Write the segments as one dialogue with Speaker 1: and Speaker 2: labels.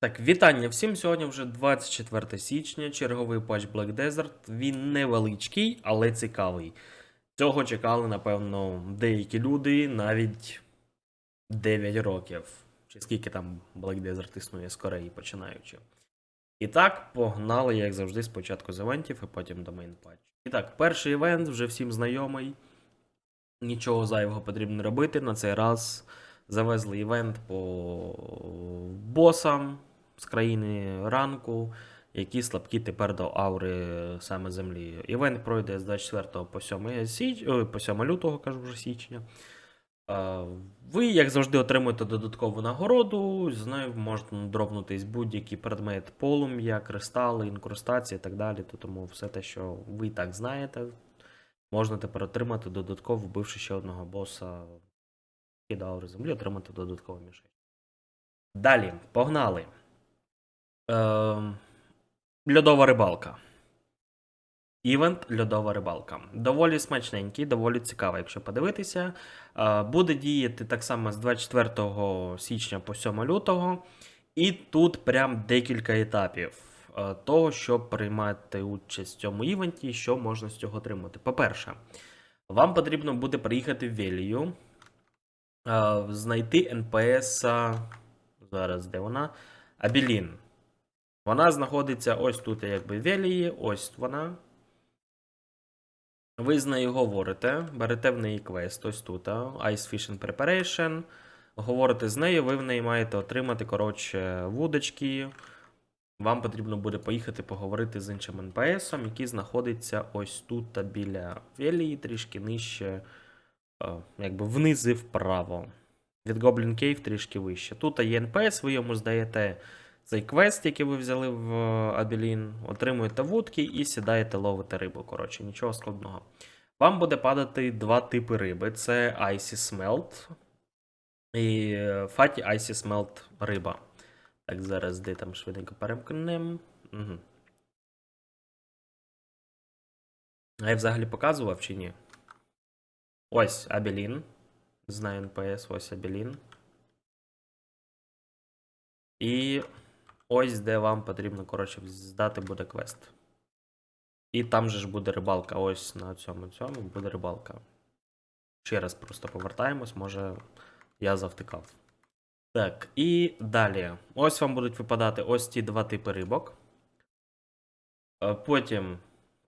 Speaker 1: Так, вітання всім. Сьогодні вже 24 січня, черговий патч Black Desert. Він невеличкий, але цікавий. Цього чекали, напевно, деякі люди навіть 9 років. Чи скільки там Black Desert існує з Кореї починаючи. І так, погнали, як завжди, спочатку з івентів, і потім до мейн патчу. І так, перший івент вже всім знайомий. Нічого зайвого потрібно робити. На цей раз завезли івент по босам з країни ранку, які слабкі тепер до аури саме землі. Івент пройде з 24 по 7, січ... ой, по 7 лютого, кажу вже січня. Ви, як завжди, отримуєте додаткову нагороду. З нею можна дропнутись будь-який предмет полум'я, кристали, інкрустації і так далі. То Тому все те, що ви і так знаєте, можна тепер отримати додатково, вбивши ще одного боса і аури землі, отримати додаткову мішень. Далі, погнали. Ем, льодова рибалка. Івент Льодова рибалка. Доволі смачненький, доволі цікавий, якщо подивитися. Е, Буде діяти так само з 24 січня по 7 лютого. І тут прям декілька етапів е, того, щоб приймати участь в цьому івенті, що можна з цього отримати. По-перше, вам потрібно буде приїхати в Велію, е, знайти НПС. Зараз де вона? Абілін. Вона знаходиться ось тут, якби в Велії, ось вона. Ви з нею говорите, берете в неї квест, ось тут, Ice Fishing Preparation. Говорите з нею, ви в неї маєте отримати, коротше, вудочки. Вам потрібно буде поїхати поговорити з іншим НПСом, який знаходиться ось тут біля Велії, трішки нижче, якби вниз і вправо. Від Goblin Cave трішки вище. Тут є НПС, ви йому здаєте цей квест, який ви взяли в Абелін, отримуєте вудки і сідаєте ловити рибу. Коротше, нічого складного. Вам буде падати два типи риби: це Icy Smelt і Fatty Icy Smelt риба. Так, зараз де там швиденько перемкнемо. Угу. А я взагалі показував чи ні? Ось Абелін. Знаю НПС, ось Абелін. І ось де вам потрібно, коротше, здати буде квест. І там же ж буде рибалка. Ось на цьому цьому буде рибалка. Ще раз просто повертаємось, може я завтикав. Так, і далі. Ось вам будуть випадати ось ті два типи рибок. Е, Потім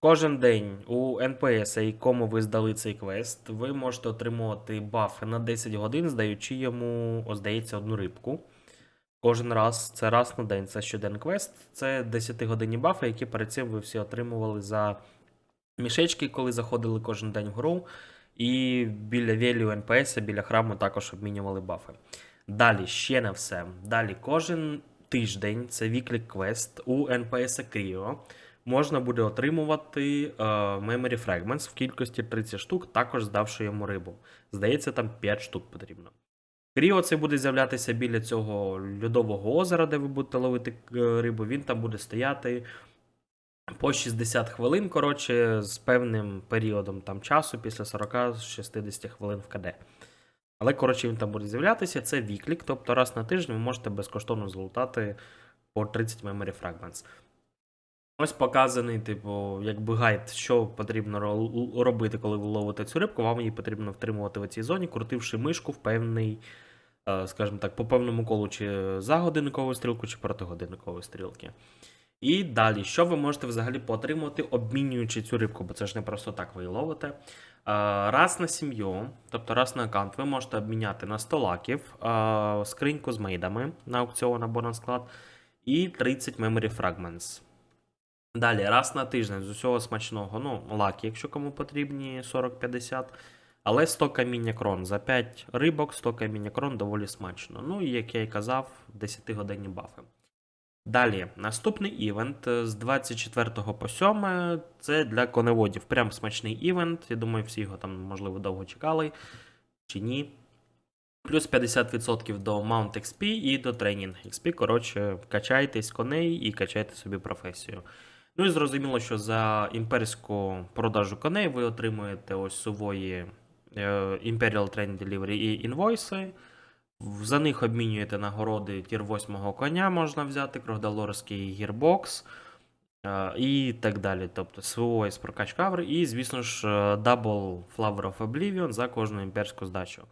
Speaker 1: кожен день у НПС, якому ви здали цей квест, ви можете отримувати бафи на 10 годин, здаючи йому, здається, одну рибку. Кожен раз, це раз на день, це щоденний квест. Це 10 годинні бафи, які перед цим ви всі отримували за мішечки, коли заходили кожен день в гру. І біля Велію НПС, біля храму також обмінювали бафи. Далі ще не все. Далі кожен тиждень це віклік квест у НПС Кріо. Можна буде отримувати е, Memory Fragments в кількості 30 штук, також здавши йому рибу. Здається, там 5 штук потрібно. Кріо це буде з'являтися біля цього льодового озера, де ви будете ловити е, рибу. Він там буде стояти по 60 хвилин, коротше, з певним періодом там часу після 40-60 хвилин в КД. Але, коротше, він там буде з'являтися. Це віклік, тобто раз на тиждень ви можете безкоштовно злутати по 30 Memory Fragments. Ось показаний, типу, якби гайд, що потрібно робити, коли ви ловите цю рибку. Вам її потрібно втримувати в цій зоні, крутивши мишку в певний, скажімо так, по певному колу, чи за годинникову стрілку, чи проти годинникової стрілки. І далі, що ви можете взагалі поотримувати, обмінюючи цю рибку, бо це ж не просто так ви її ловите. Е, Раз на сім'ю, тобто раз на аккаунт, ви можете обміняти на 100 лаків, е, скриньку з мейдами на аукціон або на склад, і 30 Memory Fragments. Далі, раз на тиждень з усього смачного, ну, лаки, якщо кому потрібні 40-50. Але 100 каміння крон. За 5 рибок 100 каміння крон доволі смачно. Ну і як я і казав, 10-годинні бафи. Далі, наступний івент е, з 24 по 7 це для коневодів. Прям смачний івент. Я думаю, всі його там, можливо, довго чекали чи ні. Плюс 50% до Mount XP і до Training XP. Коротше, качайтесь коней і качайте собі професію. Ну і зрозуміло, що за імперську продажу коней ви отримуєте ось сувої Imperial Train Delivery і інвойси. За них обмінюєте нагороди тір 8 коня, можна взяти, Крогдалорський гірбокс е, і так далі. Тобто СВО із прокачки аври, і, звісно ж, е, Double Flower of Oblivion за кожну імперську здачу.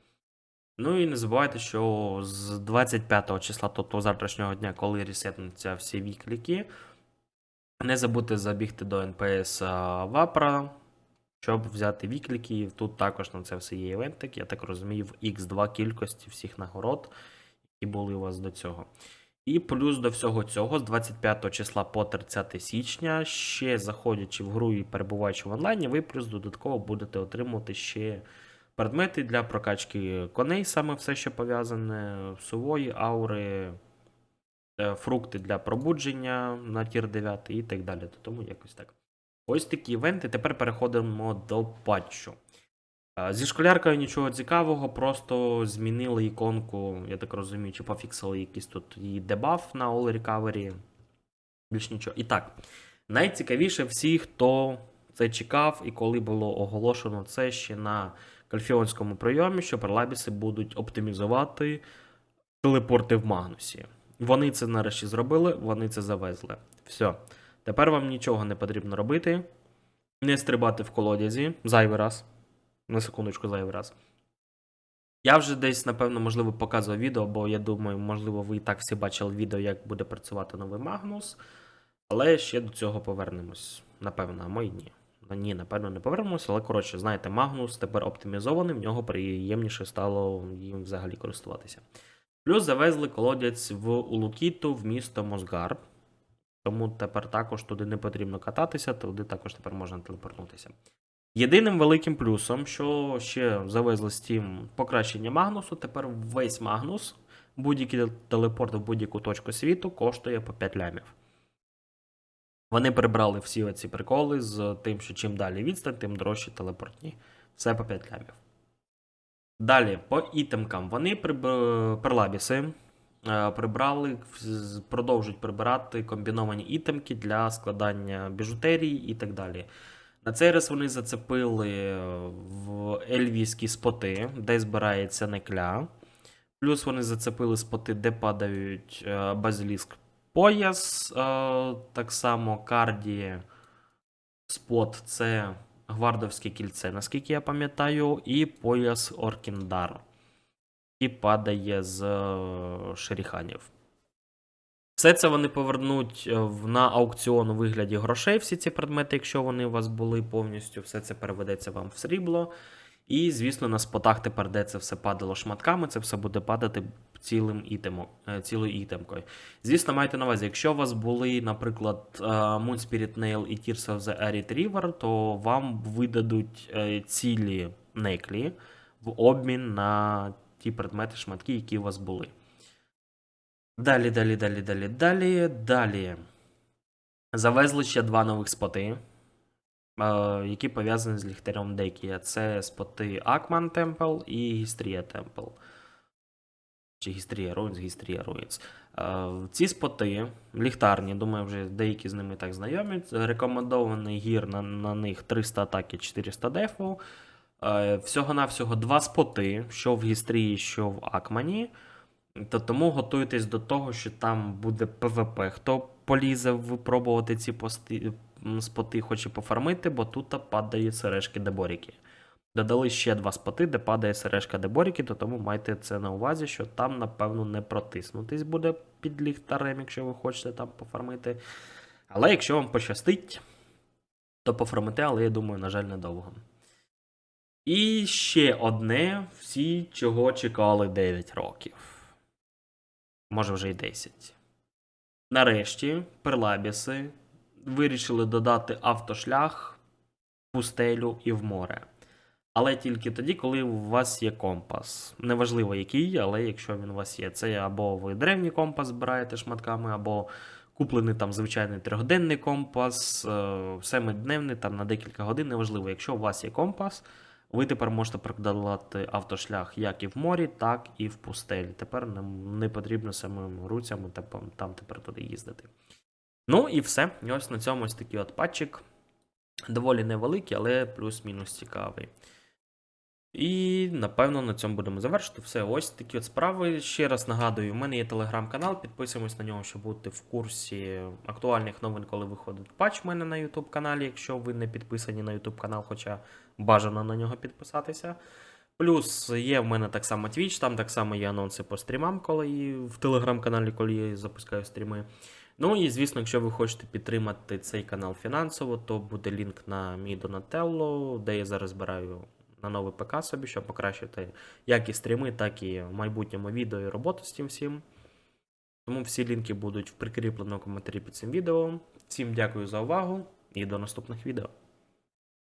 Speaker 1: Ну і не забувайте, що з 25 числа, тобто завтрашнього дня, коли ресетнуться всі відклики, не забудьте забігти до НПС Вапра, щоб взяти відклики. Тут також на це все є івентик, я так розумію, в X2 кількості всіх нагород, які були у вас до цього. І плюс до всього цього, з 25 числа по 30 січня, ще заходячи в гру і перебуваючи в онлайні, ви плюс додатково будете отримувати ще предмети для прокачки коней, саме все, що пов'язане, сувої, аури, е, фрукти для пробудження на тір 9 і так далі. Тому якось так. Ось такі івенти. Тепер переходимо до патчу. Е, Зі школяркою нічого цікавого, просто змінили іконку, я так розумію, чи пофіксили якийсь тут її дебаф на All Recovery. Більш нічого. І так, найцікавіше всі, хто це чекав, і коли було оголошено це ще на кальфіонському прийомі, що перлабіси будуть оптимізувати телепорти в Магнусі. Вони це нарешті зробили, вони це завезли. Все. Тепер вам нічого не потрібно робити. Не стрибати в колодязі зайвий раз. На секундочку, зайвий раз. Я вже десь, напевно, можливо, показував відео, бо я думаю, можливо, ви і так всі бачили відео, як буде працювати новий Магнус. Але ще до цього повернемось. Напевно, а мої ні. Ну, Ні, напевно, не повернемось, але коротше, знаєте, Магнус тепер оптимізований, в нього приємніше стало їм взагалі користуватися. Плюс завезли колодязь в Улукіту в місто Мосгар. Тому тепер також туди не потрібно кататися, туди також тепер можна телепортнутися. Єдиним великим плюсом, що ще завезли Steam покращення Магнусу, тепер весь Магнус, будь-який телепорт в будь-яку точку світу коштує по 5 лямів. Вони прибрали всі оці приколи з тим, що чим далі відстань, тим дорожчі телепортні. Все по 5 лямів. Далі, по ітемкам. Вони приб... е, прибрали, продовжують прибирати комбіновані ітемки для складання біжутерії і так далі. На цей раз вони зацепили е, в ельвійські споти, де збирається некля. Плюс вони зацепили споти, де падають е, базиліск пояс. Так само карді спот це гвардовське кільце, наскільки я пам'ятаю, і пояс Оркіндар, який падає з е, шеріханів. Все це вони повернуть е, на аукціон у вигляді грошей, всі ці предмети, якщо вони у вас були повністю, все це переведеться вам в срібло. І, звісно, на спотах тепер, де це все падало шматками, це все буде падати цілим ітемо, е, цілою ітемкою. Звісно, майте на увазі, якщо у вас були, наприклад, Moon Spirit Nail і Tears of the Arid River, то вам видадуть цілі неклі в обмін на ті предмети, шматки, які у вас були. Далі, далі, далі, далі, далі, далі. Завезли ще два нових споти, е, які пов'язані з ліхтарем Декія. Це споти Акман Темпл і Гістрія Темпл. Чи Гістрія Руїнс, Гістрія Руїнс. Е, Ці споти, ліхтарні, думаю, вже деякі з ними так знайомі. Рекомендований гір на, на них 300 атаки, 400 дефу. Е, Всього-навсього два споти, що в Гістрії, що в Акмані. То тому готуйтесь до того, що там буде ПВП. Хто полізе випробувати ці пости, споти, хоче пофармити, бо тут падає сережки деборіки. Додали ще два споти, де падає сережка деборіки, то тому майте це на увазі, що там, напевно, не протиснутись буде під ліхтарем, якщо ви хочете там пофармити. Але якщо вам пощастить, то пофармите, але я думаю, на жаль, недовго. І ще одне, всі чого чекали 9 років може вже й 10. Нарешті перлабіси вирішили додати автошлях в пустелю і в море. Але тільки тоді, коли у вас є компас. Неважливо який, але якщо він у вас є, це або ви древній компас збираєте шматками, або куплений там звичайний трьохденний компас, е, семидневний, там на декілька годин, неважливо. Якщо у вас є компас, ви тепер можете продавати автошлях як і в морі, так і в пустелі. Тепер нам не потрібно самим руцями там тепер туди їздити. Ну і все. І ось на цьому ось такий от патчик. Доволі невеликий, але плюс-мінус цікавий. І напевно на цьому будемо завершити. Все, ось такі от справи. Ще раз нагадую, у мене є телеграм-канал, підписуємось на нього, щоб бути в курсі актуальних новин, коли виходить патч в мене на YouTube каналі, якщо ви не підписані на YouTube канал, хоча бажано на нього підписатися. Плюс є в мене так само Twitch, там так само є анонси по стрімам, коли і в телеграм-каналі, коли я запускаю стріми. Ну і звісно, якщо ви хочете підтримати цей канал фінансово, то буде лінк на мій Donatello, де я зараз збираю на новий ПК собі, щоб покращити як і стріми, так і в майбутньому відео і роботу з тим всім. Тому всі лінки будуть в прикріпленому коментарі під цим відео. Всім дякую за увагу і до наступних відео.